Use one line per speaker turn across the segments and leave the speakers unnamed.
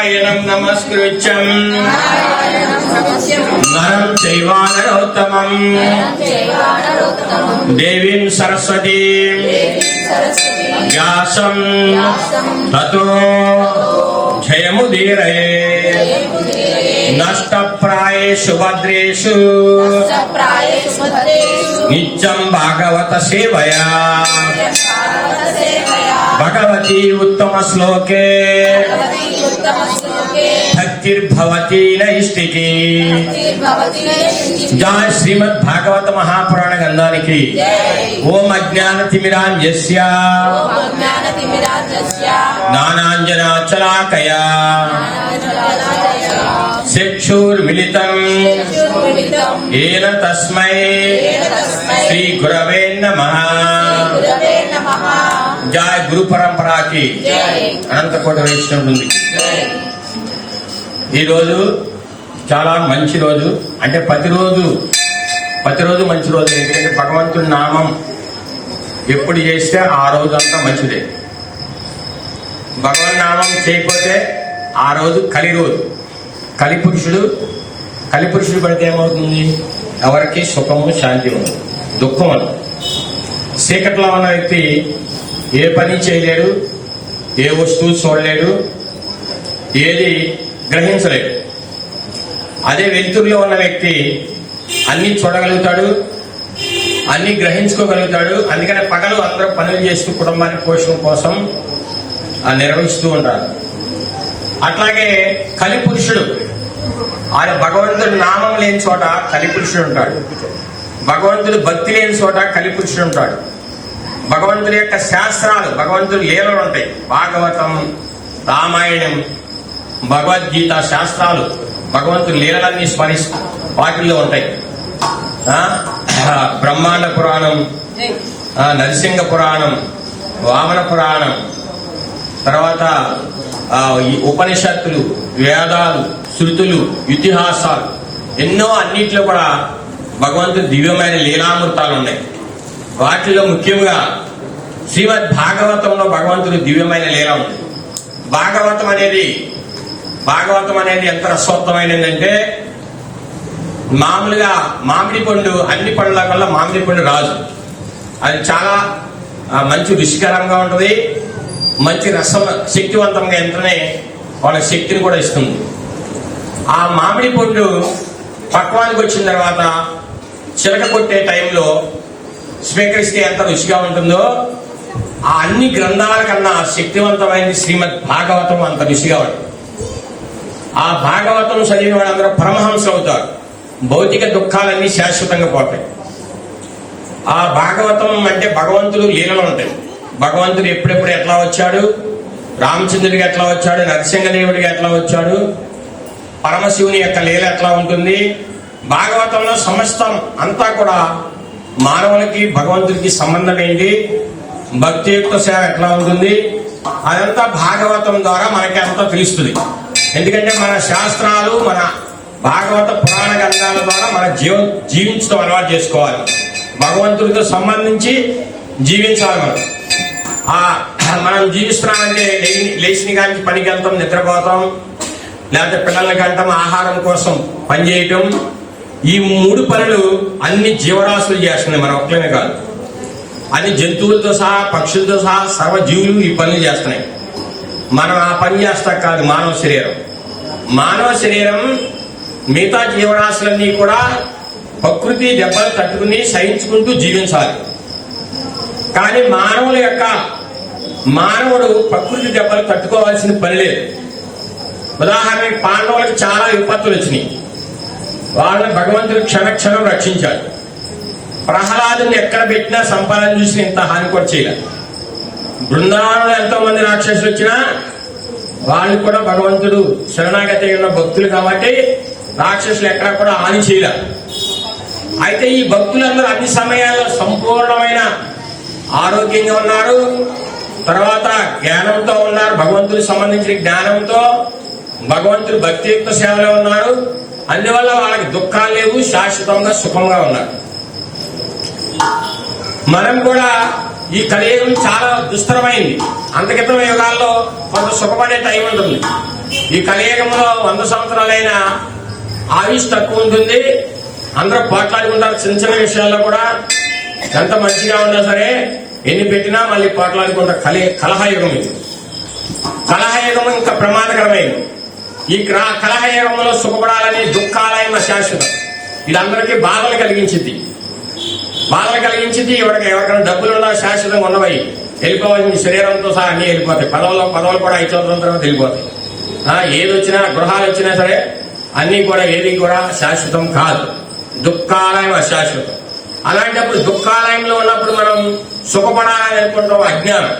నారాయణం నమస్కృత్యం నరం చైవానరోత్తమం దేవీం సరస్వతీ వ్యాసం తతో జయముదీరయే నష్టప్రాయేషు భద్రేషు నిత్యం భాగవత సేవయా భగవతి ఉత్తమ శ్లోకే. భక్తిర్భవతి నైష్టికి. జయ శ్రీమద్ భాగవత మహాపురాణ గ్రంథానికి ఓం అజ్ఞాన తిమిరాంజస్య
ఓం అజ్ఞానతిమిరాజస్య.
జ్ఞానాంజనాచలాకయా చక్షుర్మిళితం ఏన తస్మై. శ్రీ గురవే నమః. జయ గురు పరంపరాకి అనంతకోట
జై.
ఈరోజు చాలా మంచి రోజు. అంటే ప్రతిరోజు ప్రతిరోజు మంచి రోజు ఎందుకంటే భగవంతుడి నామం ఎప్పుడు చేస్తే ఆ రోజు అంతా మంచిదే. భగవన్ నామం చేయకపోతే ఆ రోజు కలి రోజు కలి పురుషుడు కలి పురుషుడు పడితే ఏమవుతుంది? ఎవరికి సుఖము శాంతి ఉండదు. దుఃఖం ఉండదు. చీకట్లో ఉన్న వ్యక్తి ఏ పని చేయలేడు ఏ వస్తువు చూడలేడు ఏది గ్రహించలేడు. అదే వెలుతురులో ఉన్న వ్యక్తి అన్ని చూడగలుగుతాడు అన్ని గ్రహించుకోగలుగుతాడు అందుకనే పగలు అందరూ పనులు చేస్తూ కుటుంబాన్ని పోషణ కోసం నిర్వహిస్తూ ఉంటారు అట్లాగే కలి పురుషుడు ఆయన భగవంతుడు నామం లేని చోట కలి పురుషుడు ఉంటాడు. భగవంతుడు భక్తి లేని చోట కలి పురుషుడు ఉంటాడు. భగవంతుడి యొక్క శాస్త్రాలు భగవంతుడి లీలలు ఉంటాయి. భాగవతం రామాయణం భగవద్గీత శాస్త్రాలు భగవంతుడి లీలలన్నీ స్మరిస్ వాటిల్లో ఉంటాయి. బ్రహ్మాండ పురాణం నరసింహ పురాణం వామన పురాణం తర్వాత ఉపనిషత్తులు వేదాలు శృతులు ఇతిహాసాలు ఎన్నో అన్నిట్లో కూడా భగవంతుని దివ్యమైన లీలామృతాలు ఉన్నాయి. వాటిలో ముఖ్యంగా శ్రీమద్ భాగవతంలో భగవంతుడి దివ్యమైన లీల. ఉంది భాగవతం అనేది భాగవతం అనేది ఎంత రసోత్తమైనదంటే మామూలుగా మామిడి పండు అన్ని పండ్ల కల్లా మామిడి పండు రాజు అది చాలా మంచి రుచికరంగా ఉంటుంది మంచి రసం శక్తివంతంగా వెంటనే వాళ్ళ శక్తిని కూడా ఇస్తుంది. ఆ మామిడి పండు పక్వానికి వచ్చిన తర్వాత చిలక కొట్టే టైంలో స్వీకరిస్తే ఎంత రుచిగా ఉంటుందో ఆ అన్ని గ్రంథాల కన్నా శక్తివంతమైనది శ్రీమద్ భాగవతం అంత రుచిగా ఉంటుంది. ఆ భాగవతం చదివిన వాళ్ళందరూ పరమహంస అవుతారు. భౌతిక దుఃఖాలన్నీ శాశ్వతంగా పోతాయి. ఆ భాగవతం అంటే భగవంతుడు లీలలు ఉంటాయి. భగవంతుడు ఎప్పుడెప్పుడు ఎట్లా వచ్చాడు? రామచంద్రుడికి ఎట్లా వచ్చాడు? నరసింహదేవుడికి ఎట్లా వచ్చాడు? పరమశివుని యొక్క లీల ఎట్లా ఉంటుంది? భాగవతంలో సమస్తం అంతా కూడా మానవులకి భగవంతుడికి సంబంధం ఏంటి? భక్తియుక్త సేవ ఎట్లా ఉంటుంది? అదంతా భాగవతం ద్వారా మనకి అంతా తెలుస్తుంది. ఎందుకంటే మన శాస్త్రాలు మన భాగవత పురాణ గ్రంథాల ద్వారా మన జీవ జీవించడం అలవాటు చేసుకోవాలి. భగవంతుడితో సంబంధించి జీవించాలి మనం. మనం జీవిస్తున్నామంటే లే- లేచిన కానీ పనికి వెళ్తాం నిద్రపోతాం లేకపోతే పిల్లలకి వెళ్తాం ఆహారం కోసం పనిచేయటం ఈ మూడు పనులు అన్ని జీవరాశులు చేస్తున్నాయి. మన ఒక్కలమే కాదు. అన్ని జంతువులతో సహా పక్షులతో సహా సర్వజీవులు ఈ పనులు చేస్తున్నాయి. మనం ఆ పని చేస్తా కాదు మానవ శరీరం. మానవ శరీరం మిగతా జీవరాశులన్నీ కూడా ప్రకృతి దెబ్బలు తట్టుకుని సహించుకుంటూ జీవించాలి. కానీ మానవుల యొక్క మానవుడు ప్రకృతి దెబ్బలు తట్టుకోవాల్సిన పని లేదు. ఉదాహరణకి పాండవులకు చాలా విపత్తులు వచ్చినాయి. వాళ్ళని భగవంతుడు క్షణక్షణం రక్షించాడు ప్రహ్లాదుని ఎక్కడ పెట్టినా సంపాదన చూసి ఇంత హాని కూడా చేయలేదు బృందావనంలో ఎంతో మంది రాక్షసులు వచ్చినా వాళ్ళు కూడా భగవంతుడు శరణాగతి ఉన్న భక్తులు కాబట్టి రాక్షసులు ఎక్కడ కూడా హాని చేయలేదు అయితే ఈ భక్తులందరూ అన్ని సమయాల్లో సంపూర్ణమైన ఆరోగ్యంగా ఉన్నారు. తర్వాత జ్ఞానంతో ఉన్నారు. భగవంతుడికి సంబంధించిన జ్ఞానంతో భగవంతుడు భక్తియుక్త సేవలో ఉన్నారు. అందువల్ల వాళ్ళకి దుఃఖాలు లేవు శాశ్వతంగా సుఖంగా ఉన్నారు. మనం కూడా ఈ కలియుగం చాలా దుస్తరమైంది అంతకితం యుగాల్లో కొంత సుఖపడే టైం ఉంటుంది. ఈ కలియుగంలో వంద సంవత్సరాలైన ఆయుష్ తక్కువ ఉంటుంది. అందరూ పోట్లాడుకుంటారు చిన్న చిన్న విషయాల్లో కూడా. ఎంత మంచిగా ఉన్నా సరే ఎన్ని పెట్టినా మళ్ళీ పోట్లాడుకుంటారు. కలి కలహయుగం ఇది. కలహయుగం ఇంకా ప్రమాదకరమైనది ఈ క్ర- కలహయుగంలో సుఖపడాలని దుఃఖాలైన శాశ్వతం. ఇది అందరికీ బాధలు కలిగించింది. బాధలు కలిగించింది ఎవరికి ఎవరికైనా డబ్బులు ఉన్నా శాశ్వతంగా ఉన్నవి. వెళ్ళిపోవాలి శరీరంతో సహా అన్ని వెళ్ళిపోతాయి. పదవులు పదవులు కూడా ఐదు సంవత్సరాల తర్వాత వెళ్ళిపోతాయి. ఏది వచ్చినా గృహాలు వచ్చినా సరే అన్ని కూడా ఏది కూడా శాశ్వతం కాదు. దుఃఖాలయం అశాశ్వతం. అలాంటప్పుడు దుఃఖాలయంలో ఉన్నప్పుడు మనం సుఖపడాలని అనుకుంటాం అజ్ఞానం.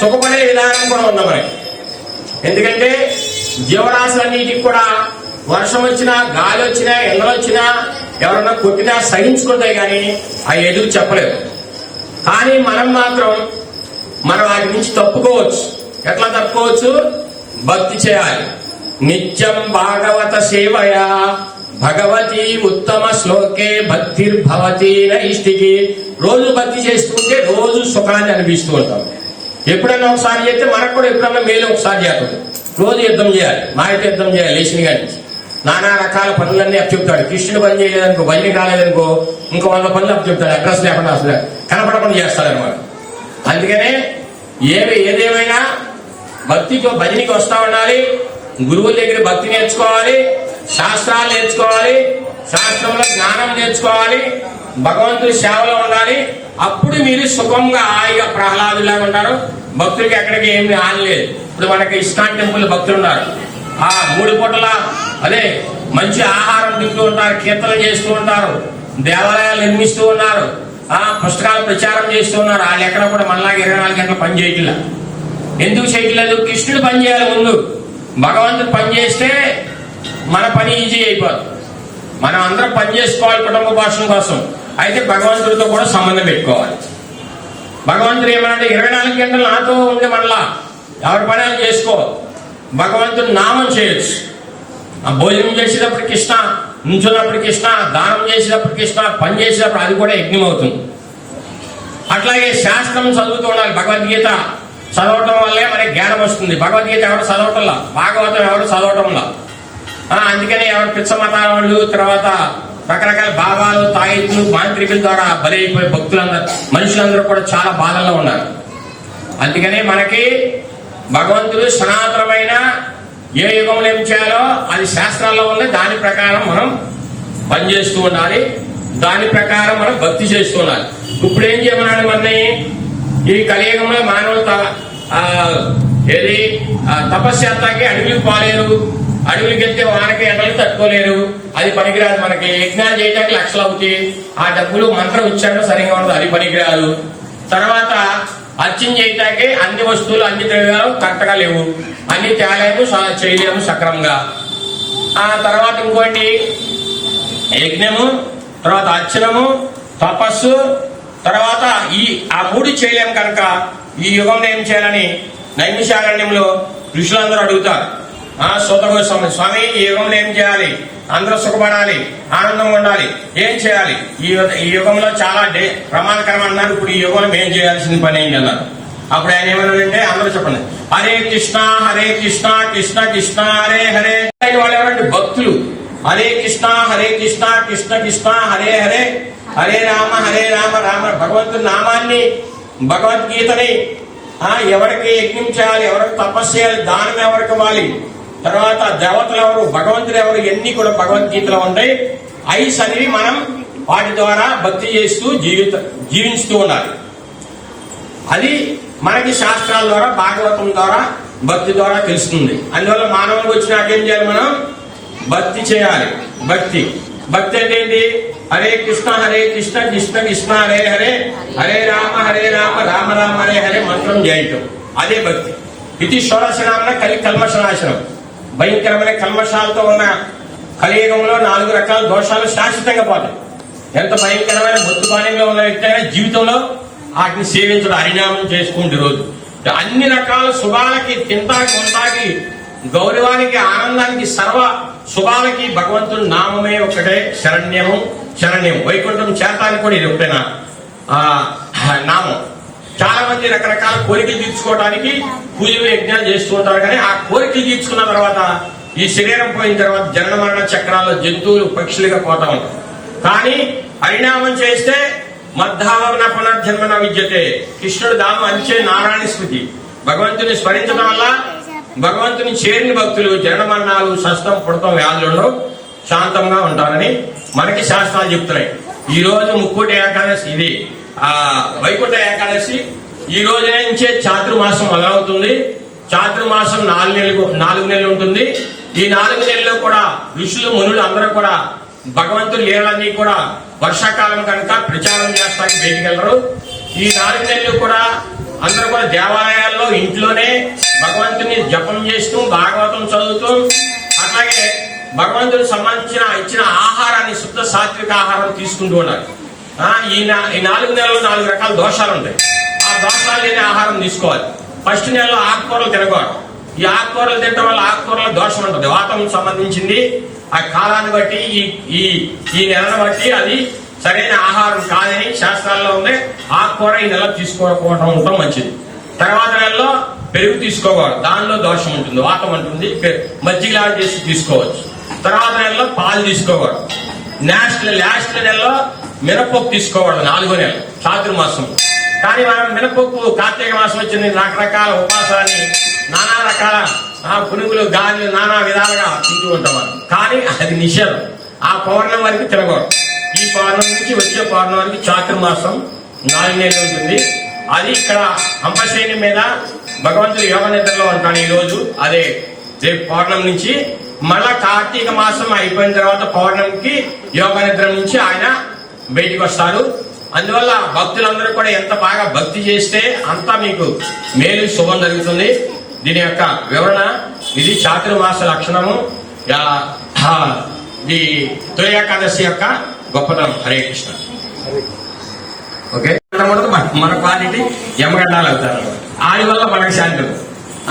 సుఖపడే విధానం కూడా ఉంది మనకి ఎందుకంటే జీవరాశులన్నిటికి కూడా వర్షం వచ్చినా గాలి వచ్చినా ఎండలు వచ్చినా ఎవరన్నా కొట్టినా సహించుకుంటాయి కానీ ఆ ఎదురు చెప్పలేదు కానీ మనం మాత్రం మనం వాటి నుంచి తప్పుకోవచ్చు. ఎట్లా తప్పుకోవచ్చు? భక్తి చేయాలి. నిత్యం భాగవత సేవయ భగవతి ఉత్తమ శ్లోకే భక్తిర్భవతి నైష్టికి. రోజు భక్తి చేస్తుంటే రోజు సుఖాన్ని అనిపిస్తూ ఉంటాం. ఎప్పుడన్నా ఒకసారి చేస్తే మనకు కూడా ఎప్పుడన్నా మేలు ఒకసారి చేస్తుంది రోజు యుద్ధం చేయాలి మాయతో యుద్ధం చేయాలి లేచిన గారి నుంచి. నానా రకాల పనులన్నీ అప్పచెప్తాడు కృష్ణుడు పని చేయలేదనుకో బయలు కాలేదనుకో ఇంకో వంద పనులు అప్పచెప్తాడు అడ్రస్ లేకుండా అసలు కనపడకుండా చేస్తాడనమాట అందుకనే ఏవి ఏదేమైనా భక్తితో భజనికి వస్తా ఉండాలి గురువుల దగ్గర భక్తి నేర్చుకోవాలి శాస్త్రాలు నేర్చుకోవాలి శాస్త్రంలో జ్ఞానం నేర్చుకోవాలి భగవంతుడి సేవలో ఉండాలి. అప్పుడు మీరు సుఖంగా హాయిగా ప్రహ్లాదులాగా ఉంటారు. భక్తులకి ఎక్కడికి ఏమి హాని లేదు. ఇప్పుడు మనకి ఇస్కాన్ టెంపుల్ భక్తులు ఉన్నారు. ఆ మూడు పూటల అదే మంచి ఆహారం తింటూ ఉంటారు కీర్తనలు చేస్తూ ఉంటారు దేవాలయాలు నిర్మిస్తూ ఉన్నారు ఆ పుస్తకాలు ప్రచారం చేస్తూ ఉన్నారు. వాళ్ళు ఎక్కడ కూడా మనలాగా ఇరవై నాలుగు గంటలు పని చేయట్లా. ఎందుకు చేయట్లేదు? కృష్ణుడు పని చేయాలి ముందు. భగవంతుడు పని చేస్తే మన పని ఈజీ అయిపోతుంది మనం అందరం పని చేసుకోవాలి కుటుంబ భాషం కోసం. అయితే భగవంతుడితో కూడా సంబంధం పెట్టుకోవాలి. భగవంతుడు ఏమంటే ఇరవై నాలుగు గంటలు నాతో ఉండి మనలా ఎవరి పని అని చేసుకో. భగవంతుడు నామం చేయొచ్చు. ఆ భోజనం చేసేటప్పుడు కృష్ణ నుంచున్నప్పుడు కృష్ణ దానం చేసేటప్పుడు కృష్ణ పని చేసేటప్పుడు అది కూడా యజ్ఞం అవుతుంది. అట్లాగే శాస్త్రం చదువుతూ ఉండాలి. భగవద్గీత చదవటం వల్లే మనకి జ్ఞానం వస్తుంది. భగవద్గీత ఎవరు చదవటంలా? భాగవతం ఎవరు చదవటంలా? అందుకనే ఎవరు పిచ్చ మతాల వాళ్ళు తర్వాత రకరకాల భావాలు తాయితులు మాంత్రికుల ద్వారా బలైపోయే భక్తులందరూ మనుషులందరూ కూడా చాలా బాధల్లో ఉన్నారు. అందుకనే మనకి భగవంతుడు సనాతనమైన ఏ యుగంలో ఏం చేయాలో అది శాస్త్రాల్లో ఉంది. దాని ప్రకారం మనం పనిచేస్తూ ఉండాలి. దాని ప్రకారం మనం భక్తి చేస్తూ ఉండాలి. ఇప్పుడు ఏం చేయమన్నాడు మనని ఈ కలియుగంలో మానవులు ఏది? తపస్సు తపశ్శాతాకి అడవికి పోలేరు. అడవులకి వెళ్తే వానకి ఎండలు తట్టుకోలేరు. అది పనికిరాదు మనకి. యజ్ఞాలు చేయటానికి లక్షలు అవుతాయి. ఆ డబ్బులు మంత్ర ఉచ్చారణ సరిగా ఉండదు. అది పనికిరాదు. తర్వాత అర్చన చేయటానికి అన్ని వస్తువులు అన్ని ద్రవ్యాలు కరెక్ట్గా లేవు. అన్ని తేలేము స- చేయలేము సక్రమంగా. ఆ తర్వాత ఇంకోటి యజ్ఞము తర్వాత అర్చనము తపస్సు తర్వాత ఈ ఆ మూడు చేయలేము కనుక ఈ యుగంలో ఏం చేయాలని నైమిషారణ్యంలో ఋషులందరూ అడుగుతారు. ఆ సూతగోస్వామి స్వామి ఈ యుగంలో ఏం చేయాలి? అందరూ సుఖపడాలి ఆనందంగా ఉండాలి. ఏం చేయాలి? ఈ ఈ యుగంలో చాలా డే ప్రమాదకరం అన్నారు. ఇప్పుడు ఈ యుగంలో మేము చేయాల్సిన పని ఏంటి అన్నారు అప్పుడు ఆయన ఏమన్నాడంటే అందరూ చెప్పండి. హరే కృష్ణ హరే కృష్ణ కృష్ణ కృష్ణ హరే హరే. వాళ్ళు ఎవరంటే భక్తులు. హరే కృష్ణ హరే కృష్ణ కృష్ణ కృష్ణ హరే హరే. హరే రామ హరే రామ రామ భగవంతుని నామాన్ని భగవద్గీతని ఆ, ఎవరికి యజ్ఞం చేయాలి ఎవరికి తపస్సు చేయాలి దానం ఎవరికి ఇవ్వాలి? తర్వాత దేవతలు ఎవరు? భగవంతులు ఎవరు? ఎన్ని కూడా భగవద్గీతలో ఉంటాయి ఐస్ అనేవి మనం వాటి ద్వారా భక్తి చేస్తూ జీవిత జీవిస్తూ ఉండాలి. అది మనకి శాస్త్రాల ద్వారా భాగవతం ద్వారా భక్తి ద్వారా తెలుస్తుంది. అందువల్ల మానవులకు వచ్చినాక ఏం చేయాలి మనం? భక్తి చేయాలి. భక్తి. భక్తి అంటే ఏంటి? హరే కృష్ణ హరే కృష్ణ కృష్ణ కృష్ణ హరే హరే హరే రామ హరే రామ రామ రామ హరే హరే మంత్రం చేయటం అదే భక్తి. ఇది షోడశనామన కలి కల్మశనాశనం భయంకరమైన కల్మషాలతో ఉన్న కలియుగంలో నాలుగు రకాల దోషాలు శాశ్వతంగా పోతాయి. ఎంత భయంకరమైన బొత్తుపానీలో ఉన్న వ్యక్తి అయినా జీవితంలో వాటిని సేవించడం హరినామం చేసుకుంటే రోజు. అన్ని రకాల శుభాలకి తింటాకి ఉంటాకి గౌరవానికి ఆనందానికి సర్వ శుభాలకి భగవంతుడు నామమే ఒకటే శరణ్యము శరణ్యం వైకుంఠం చేతానికి కూడా ఇది ఒకటేనా? నామం. చాలా మంది రకరకాల కోరికలు తీర్చుకోవడానికి పూజలు యజ్ఞాలు చేస్తూ ఉంటారు. కానీ ఆ కోరికలు తీర్చుకున్న తర్వాత ఈ శరీరం పోయిన తర్వాత జనన మరణ చక్రాల్లో జంతువులు పక్షులుగా పోతా ఉంటాయి. కానీ పరిణామం చేస్తే మద్ధావన పునర్జన్మన విద్యతే. కృష్ణుడు దాము అంచే నారాయణ స్మృతి. భగవంతుని స్మరించడం వల్ల భగవంతుని చేరిన భక్తులు జనన మరణాలు సస్తం పుడతం వ్యాధులలో శాంతంగా ఉంటారని మనకి శాస్త్రాలు చెప్తున్నాయి. ఈ రోజు ముక్కోటి ఏకాదశి ఇది. ఆ వైకుంఠ ఏకాదశి ఈ రోజు నుంచే చాతుర్మాసం మొదలవుతుంది. చాతుర్మాసం నాలుగు నెలలు నాలుగు నెలలు ఉంటుంది. ఈ నాలుగు నెలల్లో కూడా ఋషులు మునులు అందరూ కూడా భగవంతుని లీలన్నీ కూడా వర్షాకాలం కనుక ప్రచారం చేస్తానికి బయటికి ఈ నాలుగు నెలలు కూడా అందరూ కూడా దేవాలయాల్లో ఇంట్లోనే భగవంతుని జపం చేస్తూ భాగవతం చదువుతూ అట్లాగే భగవంతుడు సంబంధించిన ఇచ్చిన ఆహారాన్ని శుద్ధ సాత్విక ఆహారం తీసుకుంటూ ఉన్నారు ఈ ఈ నాలుగు నెలలు నాలుగు రకాల దోషాలు ఉంటాయి. ఆ దోషాలు లేని ఆహారం తీసుకోవాలి. ఫస్ట్ నెలలో ఆకుకూరలు తినకూడదు. ఈ ఆకుకూరలు తినడం వల్ల ఆకుకూరలో దోషం ఉంటుంది. వాతం సంబంధించింది. ఆ కాలాన్ని బట్టి ఈ ఈ ఈ నెలను బట్టి అది సరైన ఆహారం కాదని శాస్త్రాల్లో ఉంది. ఆకుకూర ఈ నెల తీసుకోకపోవడం ఉండటం మంచిది. తర్వాత నెలలో పెరుగు తీసుకోకూడదు. దానిలో దోషం ఉంటుంది వాతం ఉంటుంది. పె- మజ్జిగలాగా చేసి తీసుకోవచ్చు. తర్వాత నెలలో పాలు తీసుకోకూడదు. నెక్స్ట్ లాస్ట్ నెలలో మినపప్పు తీసుకోవడం నాలుగో నెల చాతుర్మాసం కానీ మనం మినపప్పు కార్తీక మాసం వచ్చింది రకరకాల ఉపాసాన్ని నానా రకాల పునుగులు గాలిలు నానా విధాలుగా తింటూ ఉంటాం కానీ అది నిషేధం. ఆ పౌర్ణం వరకు తినకూడదు. ఈ పౌర్ణం నుంచి వచ్చే పౌర్ణం వరకు చాతుర్మాసం నాలుగు నెలలు ఉంటుంది. అది ఇక్కడ అంబశ్రేణి మీద భగవంతుడు యోగ నిద్రలో ఉంటాను ఈ రోజు అదే రేపు పౌర్ణం నుంచి మళ్ళా కార్తీక మాసం అయిపోయిన తర్వాత పౌర్ణమికి యోగ నిద్ర నుంచి ఆయన బయటికి వస్తారు. అందువల్ల భక్తులందరూ కూడా ఎంత బాగా భక్తి చేస్తే అంతా మీకు మేలు శుభం జరుగుతుంది. దీని యొక్క వివరణ ఇది చాతుర్మాస లక్షణము. ఆ, ఆ, యొక్క గొప్పతనం. హరే కృష్ణ. ఓకే? మన- క్వాలిటీ యమగడ్డాలు అవుతారు ఆది వల్ల మనకు శాంతి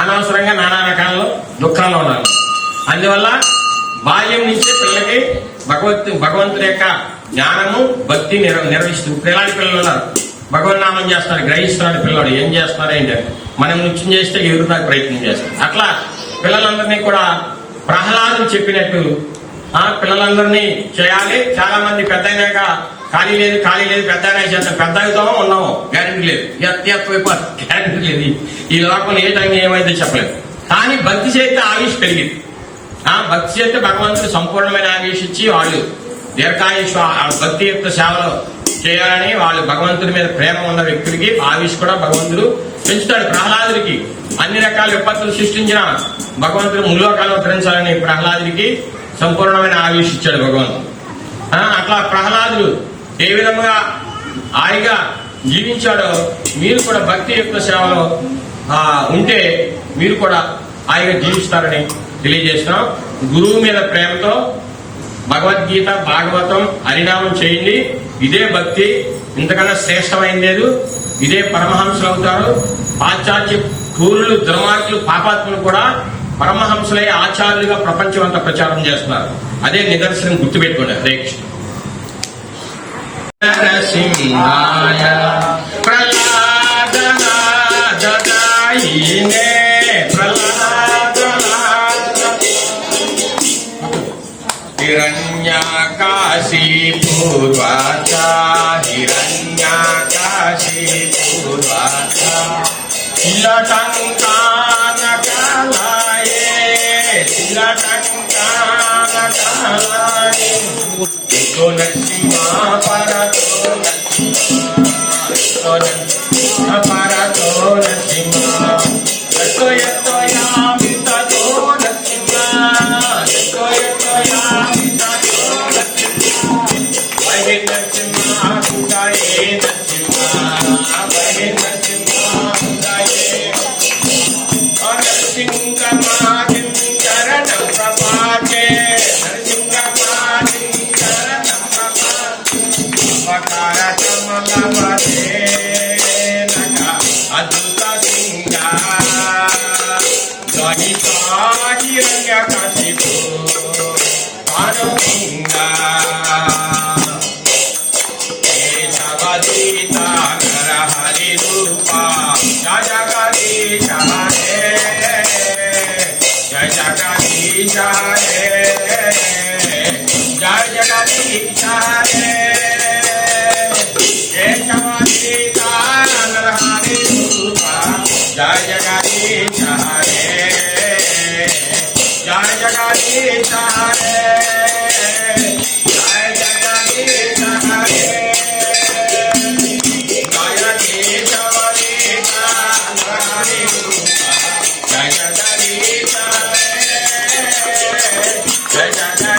అనవసరంగా నానా రకాలలో దుఃఖాల్లో ఉన్నారు. అందువల్ల బాల్యం నుంచే పిల్లలకి భగవత్ భగవంతుడి యొక్క జ్ఞానము భక్తి నిర్వ నిర్వహిస్తూ ఇప్పుడు ఎలాంటి పిల్లలు ఉన్నారు. భగవన్ నామం చేస్తారు గ్రహిస్తున్నాడు పిల్లడు. ఏం చేస్తున్నారు ఏంటి మనం నృత్యం చేస్తే ఎదురుదాకా ప్రయత్నం చేస్తారు అట్లా పిల్లలందరినీ కూడా ప్రహ్లాదం చెప్పినట్టు ఆ పిల్లలందరినీ చేయాలి. చాలా మంది పెద్ద అయినాక ఖాళీ లేదు ఖాళీ లేదు పెద్ద అయినా చేస్తాం పెద్ద అవుతామో ఉన్నాము గ్యారెంటీ లేదు. ఎత్త గ్యారెంటీ లేదు. ఈ- లోపల ఏ టైం ఏమైతే చెప్పలేదు. కానీ భక్తి చేస్తే ఆయుష్ పెరిగింది. ఆ భక్తి చేస్తే భగవంతుడు సంపూర్ణమైన ఆవేశించి ఇచ్చి వాళ్ళు దీర్ఘాయుష్ ఆ భక్తి యొక్క సేవలో చేయాలని వాళ్ళు భగవంతుడి మీద ప్రేమ ఉన్న వ్యక్తులకి ఆవిష్ కూడా భగవంతుడు పెంచుతాడు. ప్రహ్లాదుడికి అన్ని రకాల విపత్తులు సృష్టించిన భగవంతుడు ముల్లోకాలు ఉద్ధరించాలని ప్రహ్లాదుడికి సంపూర్ణమైన ఆవిష్ ఇచ్చాడు భగవంతుడు. అట్లా ప్రహ్లాదుడు ఏ విధంగా హాయిగా జీవించాడో మీరు కూడా భక్తి యొక్క సేవలో ఉంటే మీరు కూడా హాయిగా జీవిస్తారని తెలియజేస్తున్నాం. గురువు మీద ప్రేమతో భగవద్గీత భాగవతం హరినామం చేయండి. ఇదే భక్తి ఇంతకన్నా శ్రేష్టమైంది లేదు ఇదే పరమహంసలు అవుతారు. పాశ్చాత్య క్రూరులు దుర్మార్గులు పాపాత్ములు కూడా పరమహంసలే ఆచార్యులుగా ప్రపంచం అంతా ప్రచారం చేస్తున్నారు. అదే నిదర్శనం గుర్తుపెట్టుకోండి. హరే కృష్ణ. पूर्वाचा हिरण्याकाशी पूर्वाचा तिलटङ्कानकालाये तिलटङ्कानकालाये तो नरसिंहा परतो नरसिंहा परतो Jai Jai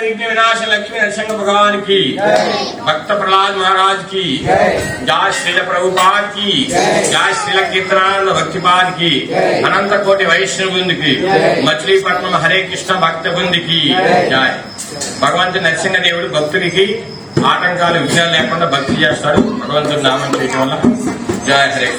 विघ्न विनाश लक्ष्मी नरसिंह भगवान की भक्त प्रहलाद महाराज की जय श्रील प्रभुपाद की जय श्रील कीर्तनानंद भक्तिपाद की अनंत कोटि वैष्णव बृंद की మచిలీపట్నం హరే కృష్ణ భక్త బృందికి జయ భగవంతుడు నరసింహ దేవుడు భక్తుడికి ఆటంకాలు విషయాలు లేకుండా భక్తి చేస్తాడు భగవంతుడు నామం చేయడం వల్ల. జయ హరే